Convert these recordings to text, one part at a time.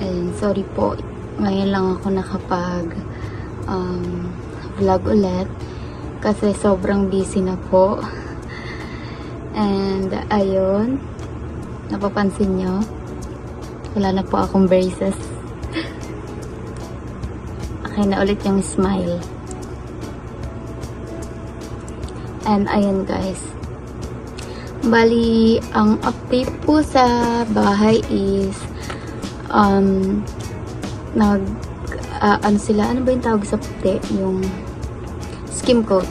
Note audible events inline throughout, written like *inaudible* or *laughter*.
And sorry po, ngayon lang ako nakapag um, vlog ulit kasi sobrang busy na po. And ayun, napapansin nyo, wala na po akong braces. Okay na ulit yung smile. And ayun guys, Bali, ang update po sa bahay is um nag ah, ano sila, ano ba yung tawag sa puti? Yung skim coat.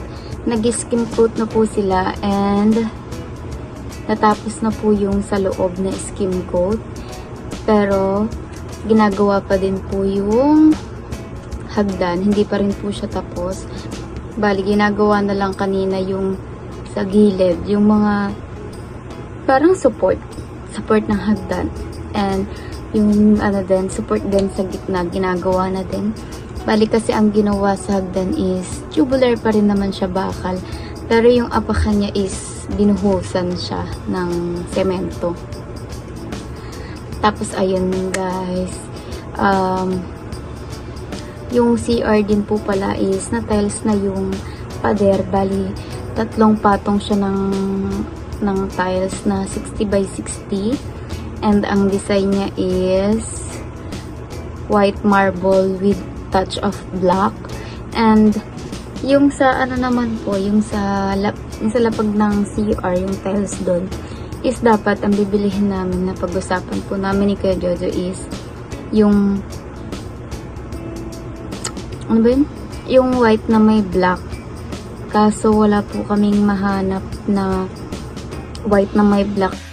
Nag-skim coat na po sila and natapos na po yung sa loob na skim coat. Pero ginagawa pa din po yung hagdan. Hindi pa rin po siya tapos. Bali, ginagawa na lang kanina yung sa gilid, yung mga parang support. Support ng hagdan. And yung ano din, support din sa gitna, ginagawa na din. Bali kasi ang ginawa sa hagdan is tubular pa rin naman siya bakal. Pero yung apakan niya is binuhusan siya ng semento. Tapos ayun guys. Um, yung CR din po pala is na tiles na yung pader. Bali, tatlong patong siya ng ng tiles na 60 by 60 and ang design niya is white marble with touch of black and yung sa ano naman po yung sa lap, yung sa lapag ng CR yung tiles doon is dapat ang bibilihin namin na pag-usapan po namin ni Kuya Jojo is yung ano ba yun? Yung white na may black kaso wala po kaming mahanap na white na may black.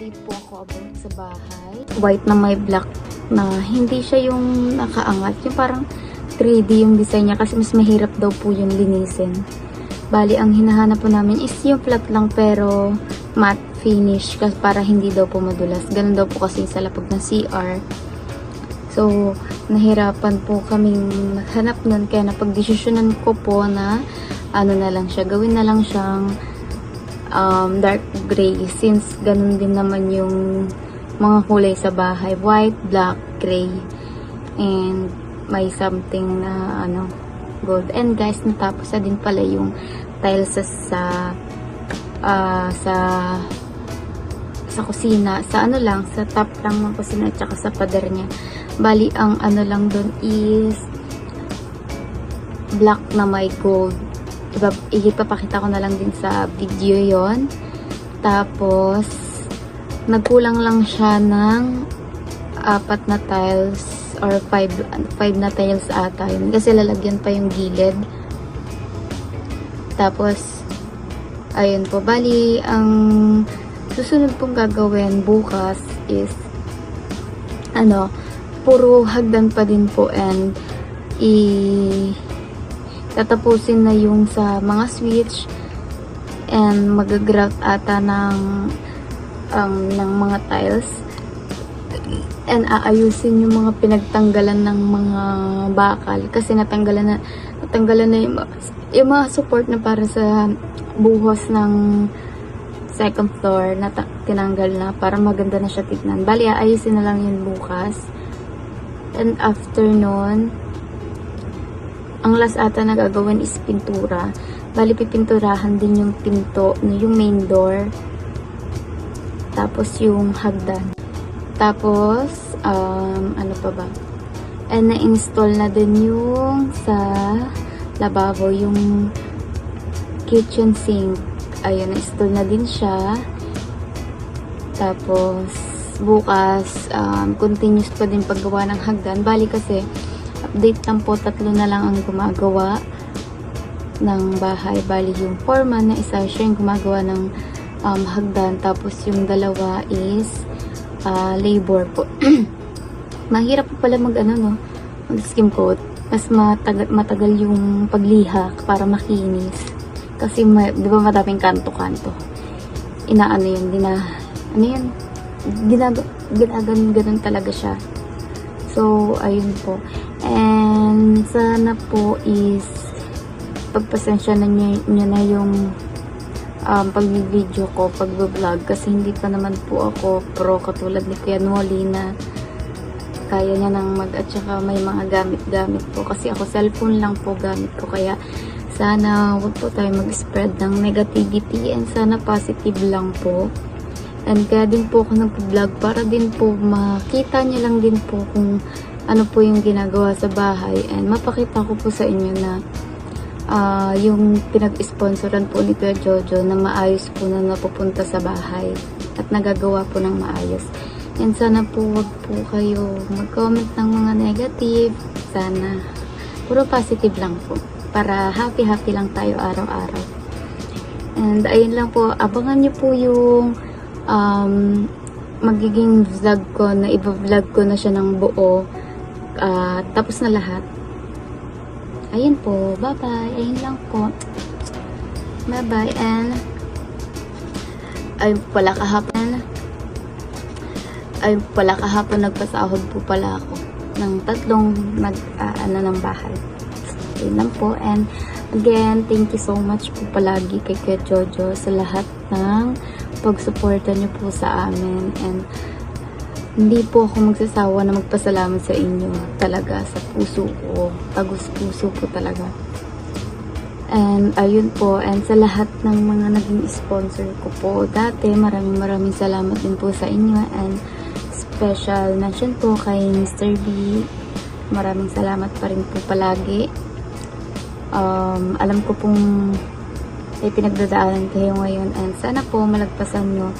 Mag-update po ako about sa bahay. White na may black na hindi siya yung nakaangat. Yung parang 3D yung design niya kasi mas mahirap daw po yung linisin. Bali, ang hinahanap po namin is yung flat lang pero matte finish kasi para hindi daw po madulas. Ganun daw po kasi sa lapag ng CR. So, nahirapan po kaming maghanap nun. Kaya napagdesisyonan ko po na ano na lang siya. Gawin na lang siyang um, dark gray. Since ganun din naman yung mga kulay sa bahay. White, black, gray. And may something na ano gold. And guys, natapos na din pala yung tiles sa ah, sa sa kusina, sa ano lang, sa top lang ng kusina at sa pader niya. Bali, ang ano lang doon is black na may gold. Ipapakita ko na lang din sa video yon Tapos, nagkulang lang siya ng apat na tiles or five, five na tiles ata yun. Kasi lalagyan pa yung gilid. Tapos, ayun po. Bali, ang susunod pong gagawin bukas is ano, puro hagdan pa din po and i tatapusin na yung sa mga switch and magagrout ata ng um, ng mga tiles and aayusin yung mga pinagtanggalan ng mga bakal kasi natanggalan na natanggalan na yung, yung mga support na para sa buhos ng second floor na tinanggal na para maganda na siya tignan. Bali, aayusin na lang yun bukas. And after nun, ang last ata na gagawin is pintura. Bali, pipinturahan din yung pinto, yung main door. Tapos yung hagdan. Tapos, um, ano pa ba? And na-install na din yung sa lababo, yung kitchen sink. Ayun, na-install na din siya. Tapos, bukas, um, continuous pa din paggawa ng hagdan. Bali kasi, update lang po, tatlo na lang ang gumagawa ng bahay. Bali, yung foreman na isa, siya yung gumagawa ng um, hagdan. Tapos, yung dalawa is ah, labor po. *clears throat* Mahirap po pala mag ano no, mag skim coat. Mas matagal, matagal yung pagliha para makinis. Kasi may, di ba madaming kanto-kanto. Inaano yun, dina, ano yun, ginag, ginagan, ganun talaga siya. So, ayun po. And, sana po is, pagpasensya na niya, niya na yung um, pag-video ko, pag-vlog. Kasi hindi pa naman po ako pro katulad ni Kuya Noli na kaya niya nang mag at saka may mga gamit-gamit po. Kasi ako cellphone lang po gamit ko. Kaya sana huwag po tayo mag-spread ng negativity and sana positive lang po. And kaya din po ako nag-vlog para din po makita niya lang din po kung ano po yung ginagawa sa bahay and mapakita ko po sa inyo na ah, yung pinag-sponsoran po ni Kuya Jojo na maayos po na napupunta sa bahay at nagagawa po ng maayos. And sana po wag po kayo mag-comment ng mga negative. Sana puro positive lang po para happy-happy lang tayo araw-araw. And ayun lang po, abangan niyo po yung um, magiging vlog ko na i-vlog ko na siya ng buo. Ah, tapos na lahat. Ayun po. Bye-bye. Ayun lang po. Bye-bye. And ay pala kahapon. Ay pala kahapon nagpasahod po pala ako ng tatlong nag ah, ano ng bahay. Ayun lang po. And again, thank you so much po palagi kay Kuya Jojo sa lahat ng pagsuporta niyo po sa amin. And hindi po ako magsasawa na magpasalamat sa inyo talaga sa puso ko. Tagus puso po talaga. And ayun po, and sa lahat ng mga naging sponsor ko po dati, maraming maraming salamat din po sa inyo and special mention po kay Mr. B. Maraming salamat pa rin po palagi. Um, alam ko pong may pinagdadaanan kayo ngayon and sana po malagpasan nyo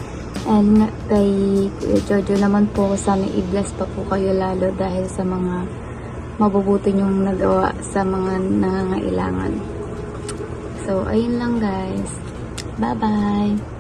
and kay Kuya Jojo naman po sana i-bless pa po kayo lalo dahil sa mga mabubuti nyong nagawa sa mga nangangailangan. So ayun lang guys. Bye bye